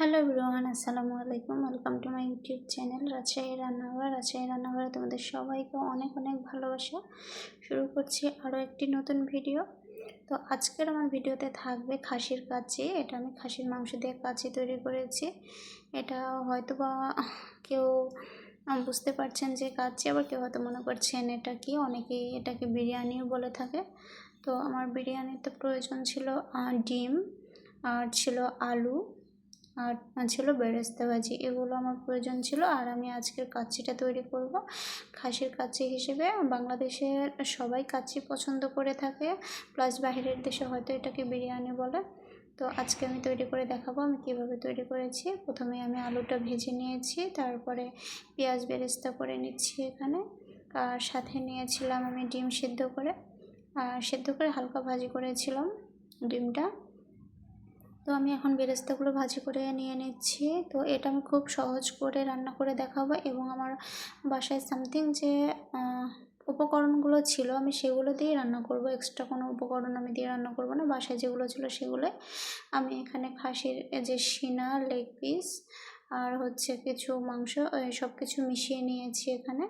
Hello everyone আসসালামু আলাইকুম welcome to my YouTube channel Rajshahi Rannaghar Rajshahi রান্নাঘরে তোমাদের সবাইকে অনেক অনেক ভালোবাসা। শুরু করছি আরও একটি নতুন ভিডিও তো আজকের আমার ভিডিওতে থাকবে খাসির কাচি এটা আমি খাসির মাংস দিয়ে কাচি তৈরি করেছি। এটা হয়তো বা কেউ বুঝতে পারছেন যে কাচি আবার কেউ হয়তো মনে করছেন এটা কি? অনেকেই এটাকে বিরিয়ানিও বলে থাকে। তো আমার বিরিয়ানিতে প্রয়োজন ছিল ডিম, আর ছিল আলু। আর ছিল বেরেস্তা ভাজি এগুলো আমার প্রয়োজন ছিল আর আমি আজকের কাচ্চিটা তৈরি করব। খাসির কাচ্চি হিসেবে বাংলাদেশের সবাই কাচ্চি পছন্দ করে থাকে, প্লাস বাহিরের দেশে হয়তো এটাকে বিরিয়ানি বলে। তো আজকে আমি তৈরি করে দেখাবো আমি কীভাবে তৈরি করেছি। প্রথমে আমি আলুটা ভেজে নিয়েছি, তারপরে পেঁয়াজ বেরেস্তা করে নিচ্ছি এখানে। আর সাথে নিয়েছিলাম আমি ডিম সেদ্ধ করে। আর সেদ্ধ করে হালকা ভাজি করেছিলাম ডিমটা। তো আমি এখন বেরেস্তাগুলো ভাজি করে নিয়ে নিচ্ছি। তো এটা আমি খুব সহজ করে রান্না করে দেখাবো এবং আমার বাসায় সামথিং যে উপকরণগুলো ছিল আমি সেগুলো দিয়েই রান্না করব। এক্সট্রা কোনো উপকরণ আমি দিয়ে রান্না করব না। বাসায় যেগুলো ছিল সেগুলোই আমি এখানে খাসির যে শিনা লেগ পিস আর হচ্ছে কিছু মাংস সব কিছু মিশিয়ে নিয়েছি এখানে।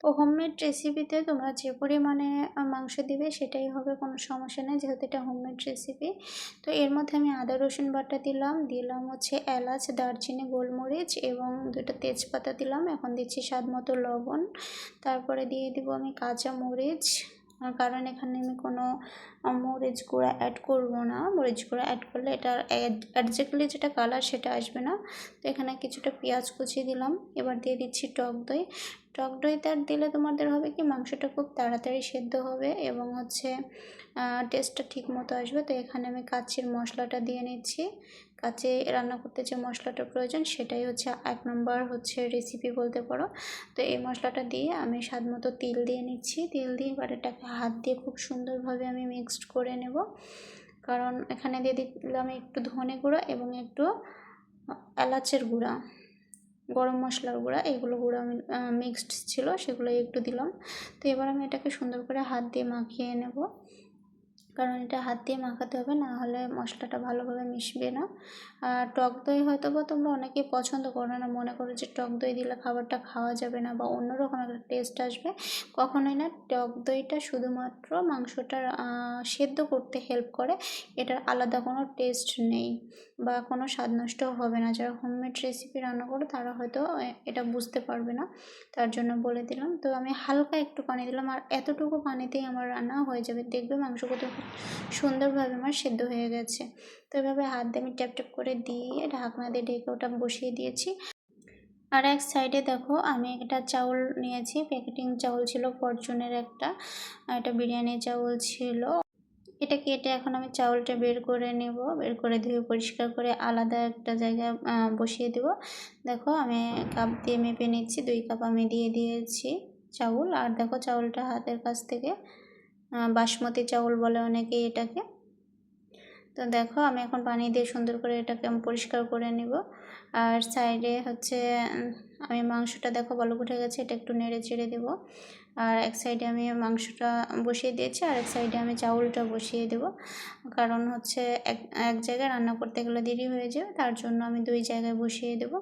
তো হোমমেড রেসিপিতে তোমরা যে পরিমাণে মাংস দিবে সেটাই হবে, কোনো সমস্যা নেই, যেহেতু এটা হোমমেড রেসিপি তো এর মধ্যে আমি আদা, রসুন বাটা দিলাম দিলাম হচ্ছে এলাচ, দারচিনি, গোলমরিচ এবং দুটো তেজপাতা দিলাম। এখন দিচ্ছি স্বাদ মতো লবণ। তারপরে দিয়ে দিব আমি কাঁচা মরিচ কারণ এখানে আমি কোনো মরিচ গুঁড়া অ্যাড করব না। মরিচ গুঁড়া অ্যাড করলে এটার অ্যাডজেক্টলি যেটা কালার সেটা আসবে না। তো এখানে কিছুটা পেঁয়াজ কুচিয়ে দিলাম। এবার দিয়ে দিচ্ছি টক দই। টক দইটা দিলে তোমাদের হবে কি, মাংসটা খুব তাড়াতাড়ি সেদ্ধ হবে এবং হচ্ছে টেস্টটা ঠিক মতো আসবে। তো এখানে আমি কাচির মশলাটা দিয়ে নিচ্ছি। কাচে রান্না করতে যে মশলাটা প্রয়োজন সেটাই হচ্ছে এক নম্বর হচ্ছে রেসিপি বলতে পারো। তো এই মশলাটা দিয়ে আমি স্বাদ মতো তিল দিয়ে নিচ্ছি। তিল দিয়ে এবার এটাকে হাত দিয়ে খুব সুন্দরভাবে আমি মিক্সড করে নেব। কারণ এখানে দিয়ে দিলাম একটু ধনে গুঁড়া এবং একটু এলাচের গুঁড়া, গরম মশলার গুঁড়া। এগুলো গুঁড়ো মিক্সড ছিল সেগুলো একটু দিলাম। তো এবার আমি এটাকে সুন্দর করে হাত দিয়ে মাখিয়ে নেব। কারণ এটা হাত দিয়ে মাখাতে হবে, না হলে মশলাটা ভালোভাবে মিশবে না। আর টক দই হয়তো বা তোমরা অনেকেই পছন্দ করো না, মনে করো যে টক দই দিলে খাবারটা খাওয়া যাবে না বা অন্যরকম একটা টেস্ট আসবে। কখনোই না, টক দইটা শুধুমাত্র মাংসটার সেদ্ধ করতে হেল্প করে, এটার আলাদা কোনো টেস্ট নেই বা কোনো স্বাদ নষ্ট হবে না। যারা হোমমেড রেসিপি রান্না করে, তারা হয়তো এটা বুঝতে পারবে না, তার জন্য বলে দিলাম। তো আমি হালকা একটু পানি দিলাম, আর এতটুকু পানিতেই আমার রান্না হয়ে যাবে। দেখবে মাংস কত সুন্দরভাবে আমার সেদ্ধ হয়ে গেছে। তো এভাবে হাত দিয়ে আমি ট্যাপ ট্যাপ করে দিয়ে ঢাকনা দিয়ে ঢেকে ওটা বসিয়ে দিয়েছি। আর এক সাইডে দেখো আমি একটা চাউল নিয়েছি। প্যাকেটিং চাউল ছিল ফরচুনের একটা। এটা বিরিয়ানি চাউল ছিল। এটা কেটে এখন আমি চাউলটা বের করে নেব। বের করে ধুয়ে পরিষ্কার করে আলাদা একটা জায়গায় বসিয়ে দেব। দেখো আমি কাপ দিয়ে মেপে নিচ্ছি। দুই কাপ আমি দিয়ে দিয়েছি চাউল। আর দেখো চাউলটা হাতের কাছ থেকে বাসমতি চাউল বলে অনেকে এটাকে। তো দেখো, আমি এখন পানি দিয়ে সুন্দর করে এটাকে আমি পরিষ্কার করে নিব। আর সাইডে হচ্ছে আমি মাংসটা দেখো বলক উঠে গেছে, এটা একটু নেড়ে চেড়ে দেবো। আর এক সাইডে আমি মাংসটা বসিয়ে দিয়েছি, আর এক সাইডে আমি চাউলটা বসিয়ে দেব। কারণ হচ্ছে এক এক জায়গায় রান্না করতে গেলে দেরি হয়ে যাবে তার জন্য আমি দুই জায়গায় বসিয়ে দেব।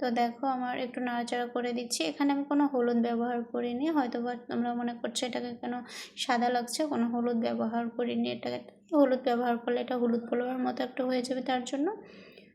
তো দেখো আমার একটু নাড়াচাড়া করে দিচ্ছি। এখানে আমি কোনো হলুদ ব্যবহার করিনি হয়তো বা তোমরা মনে করছ এটাকে কেন সাদা লাগছে, কোনো হলুদ ব্যবহার করিনি। এটাকে হলুদ ব্যবহার করলে এটা হলুদ পোলাওয়ার মতো একটা হয়ে যাবে তার জন্য।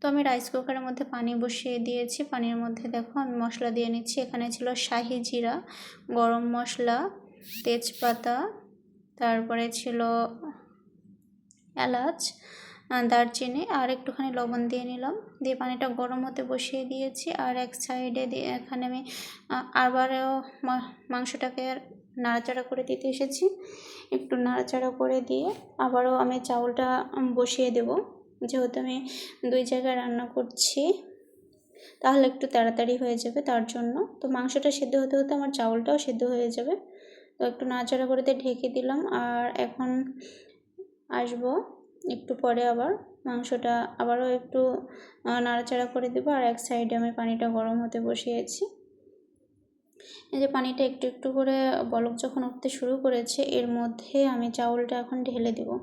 তো আমি রাইস কুকারের মধ্যে পানি বসিয়ে দিয়েছি। পানির মধ্যে দেখো আমি মশলা দিয়ে নিচ্ছি। এখানে ছিল শাহি জিরা, গরম মশলা, তেজপাতা, তারপরে ছিল এলাচ দারচিনি আর একটুখানি লবণ দিয়ে নিলাম। দিয়ে পানিটা গরম হতে বসিয়ে দিয়েছি আর এক সাইডে দিয়ে এখানে আমি আবারও মাংসটাকে নাড়াচাড়া করে দিতে এসেছি। একটু নাড়াচাড়া করে দিয়ে আবারও আমি চাউলটা বসিয়ে দেবো। যেহেতু আমি দুই জায়গায় রান্না করছি, তাহলে একটু তাড়াতাড়ি হয়ে যাবে তার জন্য। তো মাংসটা সেদ্ধ হতে হতে আমার চাউলটাও সেদ্ধ হয়ে যাবে। তো একটু নাড়াচাড়া করে ঢেকে দিলাম। আর এখন আসব একটু পরে আবার। মাংসটা আবারও একটু নাড়াচাড়া করে দেবো। আর এক সাইডে আমি পানিটা গরম হতে বসিয়েছি। এই যে পানিটা একটু একটু করে বলক যখন উঠতে শুরু করেছে, এর মধ্যে আমি চাউলটা এখন ঢেলে দেবো।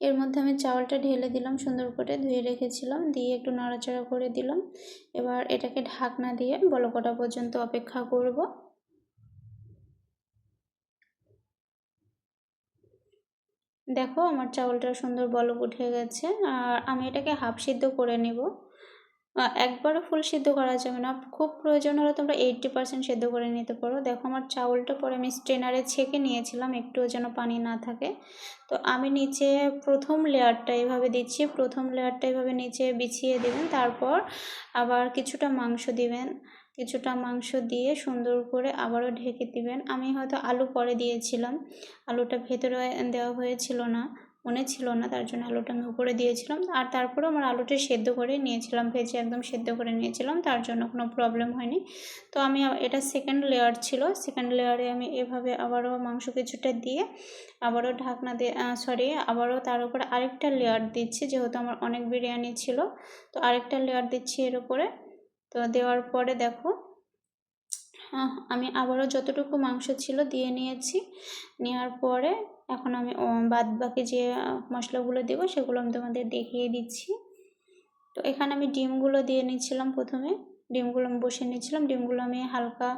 এর মধ্যে আমি চাউলটা ঢেলে দিলাম, সুন্দর করে ধুয়ে রেখেছিলাম, দিয়ে একটু নড়াচড়া করে দিলাম। এবার এটাকে ঢাকনা দিয়ে বলকটা পর্যন্ত অপেক্ষা করব। দেখো আমার চাউলটা সুন্দর বলক উঠে গেছে, আর আমি এটাকে হাফ সিদ্ধ করে নেব। একবারও ফুল সিদ্ধ করা যাবে না। খুব প্রয়োজন হলে তোমরা এইটটি পার্সেন্ট সেদ্ধ করে নিতে পারো। দেখো, আমার চাউলটা পরে আমি স্ট্রেনারে ছেঁকে নিয়েছিলাম, একটুও যেন পানি না থাকে। তো আমি নিচে প্রথম লেয়ারটা এইভাবে দিচ্ছি, প্রথম লেয়ারটা এইভাবে নিচে বিছিয়ে দেবেন, তারপর আবার কিছুটা মাংস দিবেন। কিছুটা মাংস দিয়ে সুন্দর করে আবারও ঢেকে দিবেন। আমি হয়তো আলু পরে দিয়েছিলাম, আলুটা ভেতরে দেওয়া হয়েছিল না। মনে ছিল না, তার জন্য আলুটা আমি উপরে দিয়েছিলাম। আর তারপরে আমার আলুটা সেদ্ধ করে নিয়েছিলাম, ভেজে একদম সেদ্ধ করে নিয়েছিলাম, তার জন্য কোনো প্রবলেম হয়নি। তো আমি এটা সেকেন্ড লেয়ার ছিল সেকেন্ড লেয়ারে আমি এভাবে আবারও মাংস কিছুটা দিয়ে আবারও ঢাকনা দিয়ে সরি আবারও তার উপরে আরেকটা লেয়ার দিচ্ছি, যেহেতু আমার অনেক বিরিয়ানি ছিল। তো আরেকটা লেয়ার দিচ্ছি এর উপরে। তো দেওয়ার পরে দেখো আমি আবারও যতটুকু মাংস ছিল দিয়ে নিয়েছি। নেওয়ার পরে এখন আমি বাদ বাকি যে মশলাগুলো দেবো সেগুলো আমি তোমাদের দেখিয়ে দিচ্ছি। তো এখানে আমি ডিমগুলো দিয়ে নিচ্ছিলাম প্রথমে। ডিমগুলো আমি বসে নিয়েছিলাম ডিমগুলো আমি হালকা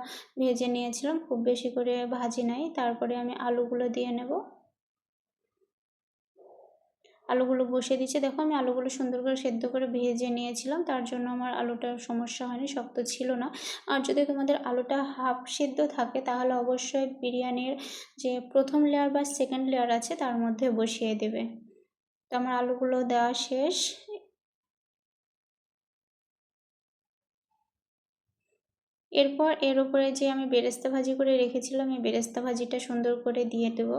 ভেজে নিয়েছিলাম। খুব বেশি করে ভাজি নাই। তারপরে আমি আলুগুলো দিয়ে নেব। আলুগুলো বসিয়ে দিচ্ছি দেখো, আমি আলুগুলো সুন্দর করে সেদ্ধ করে ভেজে নিয়েছিলাম। তার জন্য আমার আলুটা সমস্যা হয়নি, শক্ত ছিল না। আর যদি তোমাদের আলুটা হাফ সেদ্ধ থাকে, তাহলে অবশ্যই বিরিয়ানির যে প্রথম লেয়ার বা সেকেন্ড লেয়ার আছে, তার মধ্যে বসিয়ে দেবে। তো আমার আলুগুলো দেওয়া শেষ। এরপর এর উপরে যে আমি বেরেস্তা ভাজি করে রেখেছিলাম, এই বেরেস্তা ভাজিটা সুন্দর করে দিয়ে দেবো।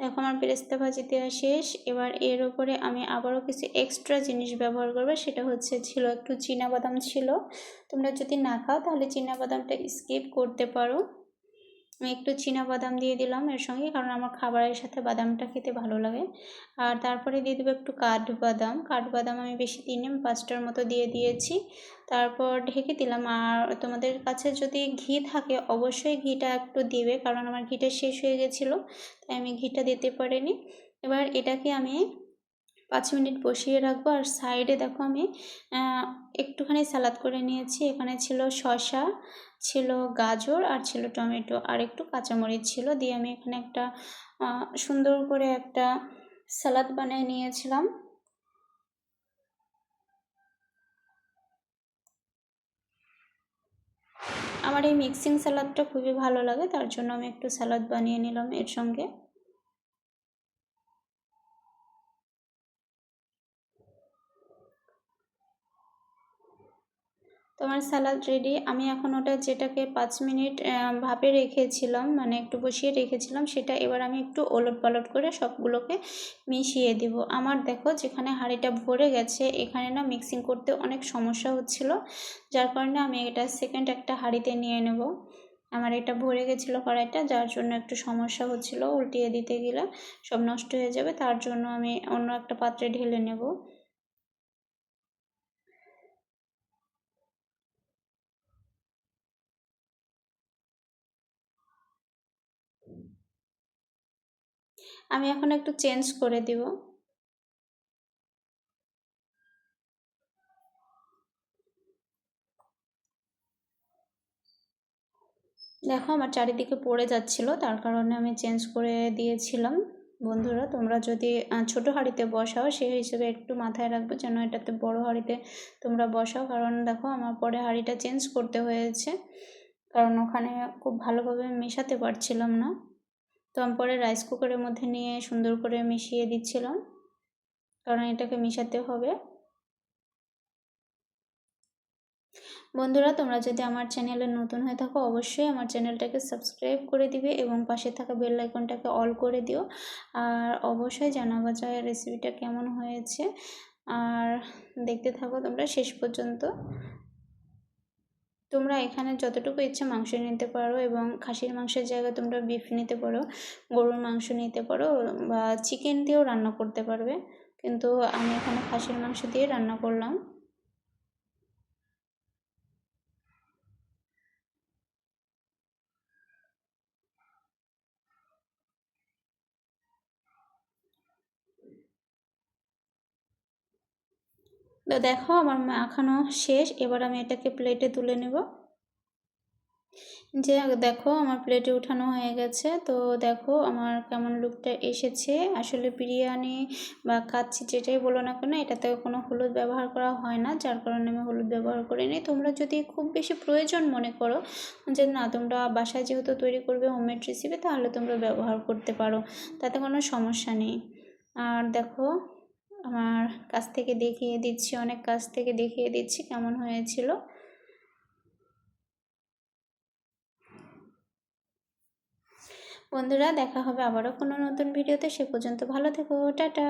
দেখো আমার পেরেস্তা ভাজি দেওয়া শেষ। এবার এর ওপরে আমি আবারও কিছু এক্সট্রা জিনিস ব্যবহার করব, সেটা হচ্ছে ছিল একটু বাদাম ছিল। তোমরা যদি না খাও তাহলে বাদামটা স্কিপ করতে পারো। একটু বাদাম দিয়ে দিলাম এর সঙ্গে, কারণ আমার খাবারের সাথে বাদামটা খেতে ভালো লাগে। আর তারপরে দিয়ে দেবো একটু কাঠবাদাম কাঠবাদাম আমি বেশি দিনে পাঁচটার মতো দিয়ে দিয়েছি। তারপর ঢেকে দিলাম। আর তোমাদের কাছে যদি ঘি থাকে, অবশ্যই ঘিটা একটু দিবে, কারণ আমার ঘিটা শেষ হয়ে গেছিল, তাই আমি ঘিটা দিতে পারিনি। এবার এটাকে আমি পাঁচ মিনিট বসিয়ে রাখব। আর সাইডে দেখো আমি একটুখানি সালাদ করে নিয়েছি। এখানে ছিল শশা ছিল গাজর আর ছিল টমেটো আর একটু কাঁচামরিচ ছিল দিয়ে আমি এখানে একটা সুন্দর করে একটা সালাদ বানিয়ে নিয়েছিলাম। আমার এই মিক্সিং স্যালাডটা খুবই ভালো লাগে, তার জন্য আমি একটু স্যালাদ বানিয়ে নিলাম এর সঙ্গে। তোমার স্যালাড রেডি আমি এখন ওটা যেটাকে পাঁচ মিনিট ভাপে রেখেছিলাম মানে একটু বসিয়ে রেখেছিলাম, সেটা এবার আমি একটু ওলট পালট করে সবগুলোকে মিশিয়ে দিব। আমার দেখো যেখানে হাঁড়িটা ভরে গেছে, এখানে না মিক্সিং করতে অনেক সমস্যা হচ্ছিল, যার কারণে আমি এটা সেকেন্ড একটা হাঁড়িতে নিয়ে নেব। আমার এটা ভরে গেছিল কড়াইটা, যার জন্য একটু সমস্যা হচ্ছিল, উল্টিয়ে দিতে গেলে সব নষ্ট হয়ে যাবে, তার জন্য আমি অন্য একটা পাত্রে ঢেলে নেব। আমি এখন একটু চেঞ্জ করে দিব। দেখো আমার চারিদিকে পড়ে যাচ্ছিল, তার কারণে আমি চেঞ্জ করে দিয়েছিলাম। বন্ধুরা, তোমরা যদি ছোট হাঁড়িতে বসাও সেই হিসেবে একটু মাথায় রাখবে যেন এটাতে বড় হাঁড়িতে তোমরা বসাও। কারণ দেখো, আমার পরে হাঁড়িটা চেঞ্জ করতে হয়েছে। কারণ ওখানে খুব ভালোভাবে মেশাতে পারছিলাম না। তো আমি পরে রাইস কুকারের মধ্যে নিয়ে সুন্দর করে মিশিয়ে দিচ্ছিলাম। কারণ এটাকে মিশাতে হবে। বন্ধুরা, তোমরা যদি আমার চ্যানেলে নতুন হয়ে থাকো, অবশ্যই আমার চ্যানেলটাকে সাবস্ক্রাইব করে দিবে এবং পাশে থাকা বেল আইকনটাকে অল করে দিও। আর অবশ্যই জানাবা যায় রেসিপিটা কেমন হয়েছে। আর দেখতে থাকো তোমরা শেষ পর্যন্ত। তোমরা এখানে যতটুকু ইচ্ছে মাংস নিতে পারো এবং খাসির মাংসের জায়গায় তোমরা বিফ নিতে পারো, গরুর মাংস নিতে পারো বা চিকেন দিয়েও রান্না করতে পারবে। কিন্তু আমি এখানে খাসির মাংস দিয়ে রান্না করলাম। তো দেখো আমার মাখানো শেষ, এবার আমি এটাকে প্লেটে তুলে নেব। যে দেখো আমার প্লেটে উঠানো হয়ে গেছে, তো দেখো আমার কেমন লুকটা এসেছে। আসলে বিরিয়ানি বা কাচ্চি যেটাই বলো না কেন, এটাতে কোনো হলুদ ব্যবহার করা হয় না, যার কারণে আমি হলুদ ব্যবহার করিনি। তোমরা যদি খুব বেশি প্রয়োজন মনে করো যে না, তোমরা বাসায় যেহেতু তৈরি করবে হোমমেড রেসিপি তাহলে তোমরা ব্যবহার করতে পারো, তাতে কোনো সমস্যা নেই। আর দেখো আমার কাছ থেকে দেখিয়ে দিচ্ছি, অনেক কাছ থেকে দেখিয়ে দিচ্ছি কেমন হয়েছিল। বন্ধুরা, দেখা হবে আবারও কোনো নতুন ভিডিওতে। সে পর্যন্ত ভালো থেকো, টাটা।